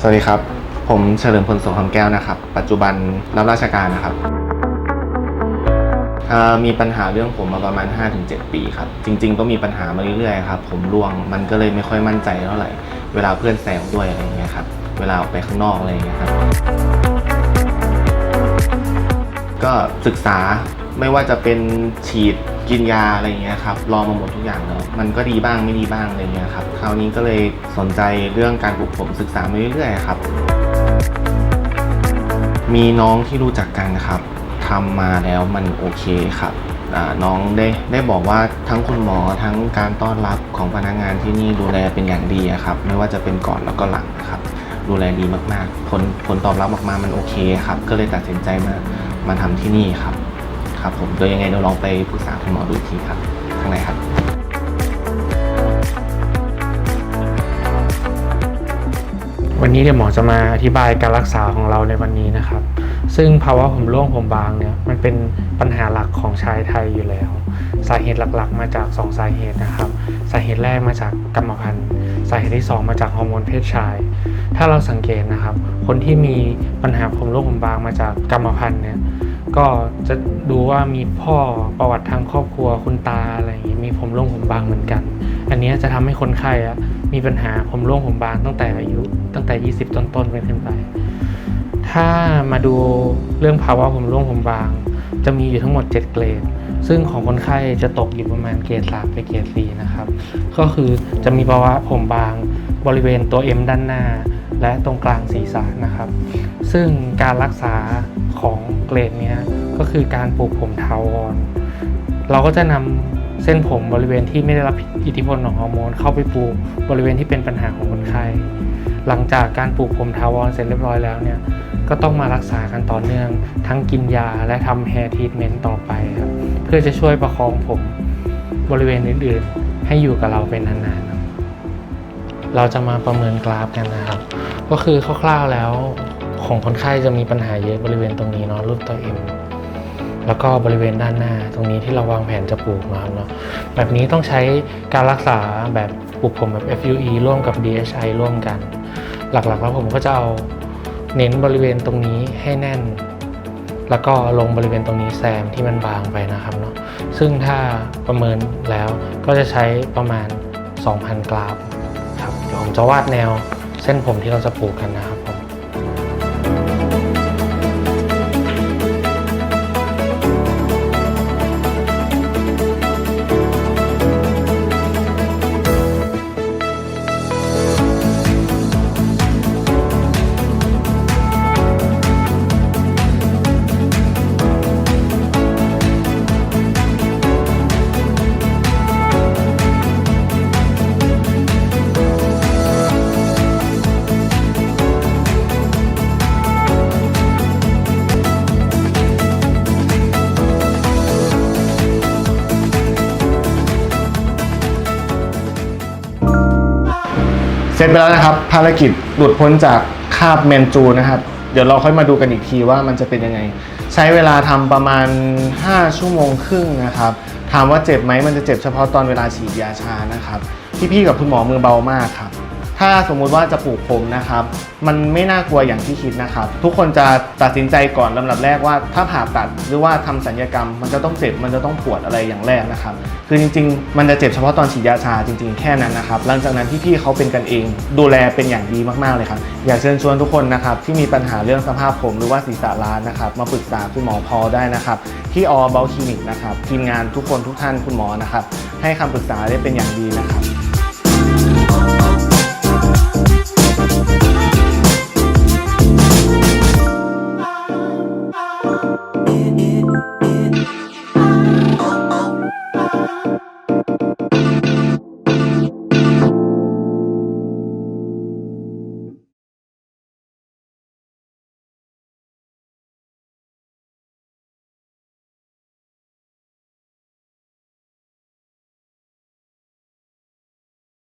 สวัสดีครับ ผมเฉลิมพลสงคำแก้วนะครับ ปัจจุบันรับราชการนะครับ มีปัญหาเรื่องผมมาประมาณ 5-7 ปีครับ จริง ๆ ก็มีปัญหามาเรื่อยๆครับ ผมร่วงมันก็เลยไม่ค่อยมั่นใจเท่าไหร่ เวลาเพื่อนแซวด้วยอะไรเงี้ยครับ เวลาออกไปข้างนอกอะไรเงี้ยครับ ก็ศึกษา ไม่ว่าจะเป็นฉีดกินยาอะไรอย่างเงี้ยครับลองมาหมดทุกอย่างแล้วมันก็ดีบ้างไม่ดีบ้างอะไรเงี้ยครับคราวนี้ก็เลยสนใจเรื่องการปลูกผมศึกษามาเรื่อยๆครับ มีน้องที่รู้จักกันครับทำมาแล้วมันโอเคครับน้องได้ได้บอกว่าทั้งคุณหมอทั้งการต้อนรับของพนักงานที่นี่ดูแลเป็นอย่างดีครับ ไม่ว่าจะเป็นก่อนแล้วก็หลังครับ ดูแลดีมากๆ ผลผลตอบรับออกมามันโอเคครับ ก็เลยตัดสินใจมามาทำที่นี่ครับ ครับผมโดยยังไงเราลองไปปรึกษาคุณหมอดูอีกทีครับข้างในครับ วันนี้เดี๋ยวหมอจะมาอธิบายการรักษาของเราในวันนี้นะครับ ซึ่งภาวะผมร่วงผมบางเนี่ยมันเป็นปัญหาหลักของชายไทยอยู่แล้ว สาเหตุหลักๆ มาจาก 2 สาเหตุนะครับ สาเหตุแรกมาจากกรรมพันธุ์ สาเหตุที่ 2 มาจากฮอร์โมนเพศชาย ถ้าเราสังเกตนะครับ คนที่มีปัญหาผมร่วงผมบางมาจากกรรมพันธุ์เนี่ย ก็จะดูว่ามีพ่อประวัติทางครอบครัวคุณตาอะไรอย่างงี้มีผมร่วงผมบางเหมือนกัน อันนี้จะทำให้คนไข้อะมีปัญหาผมร่วงผมบางตั้งแต่อายุตั้งแต่ 20 ต้นๆไปขึ้นไป ถ้ามาดูเรื่องภาวะผมร่วงผมบาง จะมีอยู่ทั้งหมด 7 เกรด ซึ่งของคนไข้จะตกอยู่ประมาณเกรด3ไปเกรด4นะครับ ก็คือจะมีภาวะผมบางบริเวณตัว M ด้านหน้า และตรงกลางศีรษะนะครับ ซึ่งการรักษา ของเกรดนี้ก็คือการปลูกผมทาวร เราก็จะนำเส้นผมบริเวณที่ไม่ได้รับอิทธิพลของฮอร์โมนเข้าไปปลูกบริเวณที่เป็นปัญหาของคนไข้หลังจากการปลูกผมทาวรเสร็จเรียบร้อยแล้วเนี่ยก็ต้องมารักษากันต่อเนื่อง ทั้งกินยาและทำแฮร์ทีทเมนต์ต่อไปครับเพื่อจะช่วยประคองผมบริเวณอื่นๆ ให้อยู่กับเราเป็นนานๆเราจะมาประเมินกราฟกันนะครับ ก็คือคร่าวๆแล้ว ของคนไข้จะมีปัญหาเยอะบริเวณตรงนี้เนาะรูปตัว M แล้วก็บริเวณด้านหน้าตรงนี้ที่เราวางแผนจะปลูกนะครับเนาะแบบนี้ต้องใช้การรักษาแบบปลูกผมแบบ FUE ร่วมกับ DHI ร่วมกัน หลักๆแล้วผมก็จะเอาเน้นบริเวณตรงนี้ให้แน่น แล้วก็ลงบริเวณตรงนี้แซมที่มันบางไปนะครับเนาะซึ่งถ้าประเมินแล้วก็จะใช้ประมาณ 2,000 กราฟครับเดี๋ยวผมจะวาดแนวเส้นผมที่เราจะปลูกกันนะครับ เสร็จไปแล้วนะครับ ภารกิจหลุดพ้นจากคาบแมนจูนะครับ เดี๋ยวเราค่อยมาดูกันอีกทีว่ามันจะเป็นยังไง ใช้เวลาทำประมาณ 5 ชั่วโมงครึ่งนะครับ ถามว่าเจ็บไหมมันจะเจ็บเฉพาะตอนเวลาฉีดยาชานะครับพี่ๆกับคุณหมอมือเบามากครับ ถ้าสมมุติว่าจะปลูกผมนะครับ มันไม่น่ากลัวอย่างที่คิดนะครับ ทุกคนจะตัดสินใจก่อนลำดับแรกว่า ถ้าผ่าตัดหรือว่าทำสัญญกรรม มันจะต้องเจ็บมันจะต้องปวดอะไรอย่างแรกนะครับ คือจริง ๆ มันจะเจ็บเฉพาะตอนฉีดยาชาจริง ๆ แค่นั้นนะครับ หลังจากนั้นพี่ๆเขาเป็นกันเอง ดูแลเป็นอย่างดีมากๆเลยครับอยากเชิญชวนทุกคนนะครับที่มีปัญหาเรื่องสภาพผมหรือว่าศีรษะล้านนะครับมาปรึกษาคุณหมอพอได้นะครับที่ออเบลคลินิกนะครับทีมงานทุกคนทุกท่านคุณหมอนะครับให้คำปรึกษาได้เป็นอย่างดีนะครับ